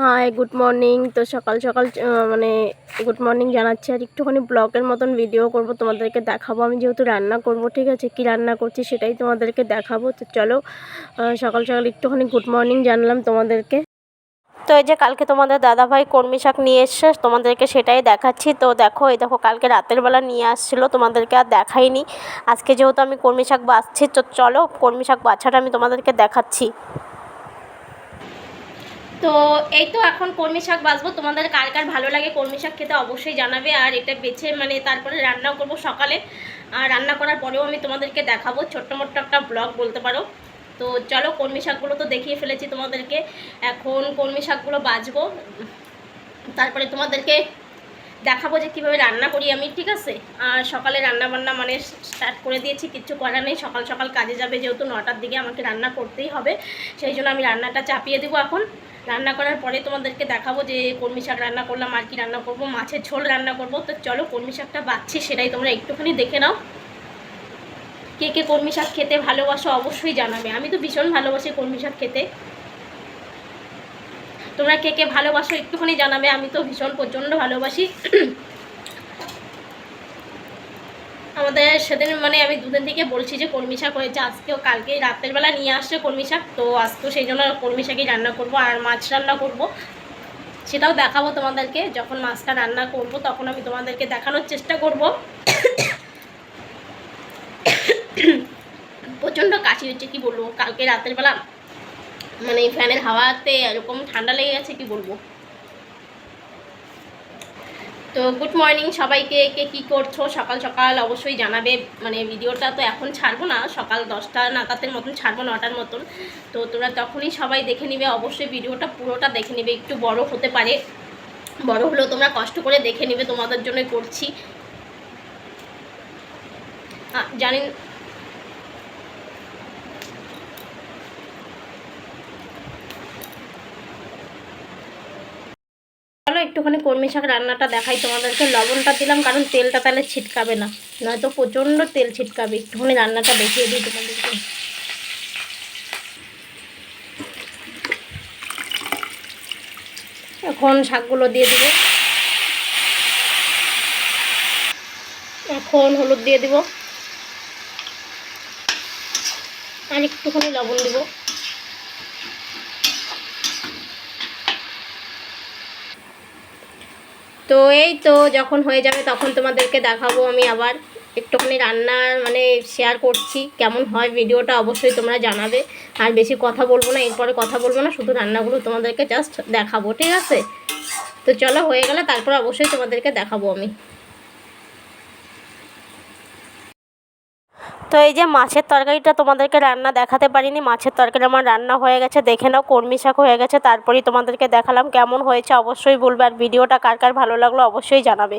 Hi good morning তো সকাল সকাল মানে গুড মর্নিং জানাচ্ছি। আর একটুখানি ব্লগের মতন ভিডিও করব, তোমাদেরকে দেখাবো। আমি যেহেতু রান্না করব, ঠিক আছে? কি রান্না করছি সেটাই তোমাদেরকে দেখাবো। তো চলো সকাল সকাল একটুখানি গুড মর্নিং জানলাম তোমাদেরকে। তো এই যে কালকে তোমাদের দাদাভাই কর্মী শাক নিয়ে এসছে, তোমাদেরকে সেটাই দেখাচ্ছি। তো দেখো, এই দেখো, কালকে রাতের বেলা নিয়ে আসছিল, তোমাদেরকে আর দেখাইনি। আজকে যেহেতু আমি কর্মী শাক বাছছি, তো চলো কর্মী শাক বাছাটা আমি তোমাদেরকে দেখাচ্ছি। তো এই তো এখন কলমি শাক বাঁচবো। তোমাদের কার কার ভালো লাগে কলমি শাক খেতে অবশ্যই জানাবে। আর এটা বেছে মানে তারপরে রান্নাও করব সকালে। আর রান্না করার পরেও আমি তোমাদেরকে দেখাবো। ছোট্ট মোট্ট একটা ব্লগ বলতে পারো। তো চলো কলমি শাকগুলো তো দেখিয়ে ফেলেছি তোমাদেরকে। এখন কলমি শাকগুলো বাঁচবো। তারপরে তোমাদেরকে দেখাবো যে কীভাবে রান্না করি আমি, ঠিক আছে? আর সকালে রান্না বান্না মানে স্টার্ট করে দিয়েছি, কিচ্ছু করার নেই। সকাল সকাল কাজে যাবে যেহেতু নটার দিকে আমাকে রান্না করতেই হবে, সেই জন্য আমি রান্নাটা চাপিয়ে দেবো এখন। রান্না করার পরে তোমাদেরকে দেখাবো যে কলমি শাক রান্না করলাম, আর কি রান্না করব, মাছের ঝোল রান্না করব। তো চলো কলমি শাকটা বাচ্ছি, সেটাই তোমরা একটুখানি দেখে নাও। কে কে কলমি শাক খেতে ভালোবাসো অবশ্যই জানাবে। আমি তো ভীষণ ভালোবাসি কলমি শাক খেতে। তোমরা কে কে ভালোবাসো একটুখানি জানাবে, আমি তো ভীষণ প্রচণ্ড ভালোবাসি। আমাদের সেদিন মানে আমি দুদিন থেকে বলছি যে, কলমি শাক হয়েছে, আজকেও কালকে রাতের বেলা নিয়ে আসছে কলমি শাক, তো আজকেও সেই জন্য কলমি শাকই রান্না করব আর মাছ রান্না করব। সেটাও দেখাবো তোমাদেরকে, যখন মাছটা রান্না করব তখন আমি তোমাদেরকে দেখানোর চেষ্টা করব। প্রচণ্ড কাশি হচ্ছে, কি বলব, কালকে রাতের বেলা মানে ফ্যানের হাওয়াতে এরকম ঠান্ডা লেগে গেছে কি বলব? তো গুড মর্নিং সবাইকে কে কী করছ? সকাল সকাল অবশ্যই জানাবে মানে ভিডিওটা তো এখন ছাড়বো না সকাল দশটা নাগাতের মতন ছাড়বো নটার মতন। তো তোমরা তখনই সবাই দেখে নিবে অবশ্যই ভিডিওটা পুরোটা দেখে নিবে একটু বড় হতে পারে। বড় হলেও তোমরা কষ্ট করে দেখে নিবে তোমাদের জন্য করছি। আহ, একটুখানি কলমি শাক রান্নাটা দেখাই তোমাদেরকে। লবণটা দিলাম, কারণ তেলটা তাহলে ছিটকাবে না। নয়তো প্রচণ্ড তেল ছিটকাবে। একটুখানি রান্নাটা দেখিয়ে দিই তোমাদেরকে। এখন শাকগুলো দিয়ে দিব। এখন হলুদ দিয়ে দিব। আর একটুখানি লবণ দিব। তো এই তো যখন হয়ে যাবে তখন তোমাদেরকে দেখাবো আমি আবার একটুখানি রান্না মানে শেয়ার করছি। কেমন হয় ভিডিওটা অবশ্যই তোমরা জানাবে। আর বেশি কথা বলব না, এরপরে কথা বলব না, শুধু রান্নাগুলো তোমাদেরকে জাস্ট দেখাবো, ঠিক আছে? তো চলো হয়ে গেলে তারপর অবশ্যই তোমাদেরকে দেখাবো আমি। তো এই যে মাছের তরকারিটা তোমাদেরকে রান্না দেখাতে পারিনি, মাছের তরকারি আমার রান্না হয়ে গেছে, দেখে নাও কর্মী শাক হয়ে গেছে, তারপরেই তোমাদেরকে দেখালাম কেমন হয়েছে, অবশ্যই বলবে, আর ভিডিওটা কার কার ভালো লাগল অবশ্যই জানাবে।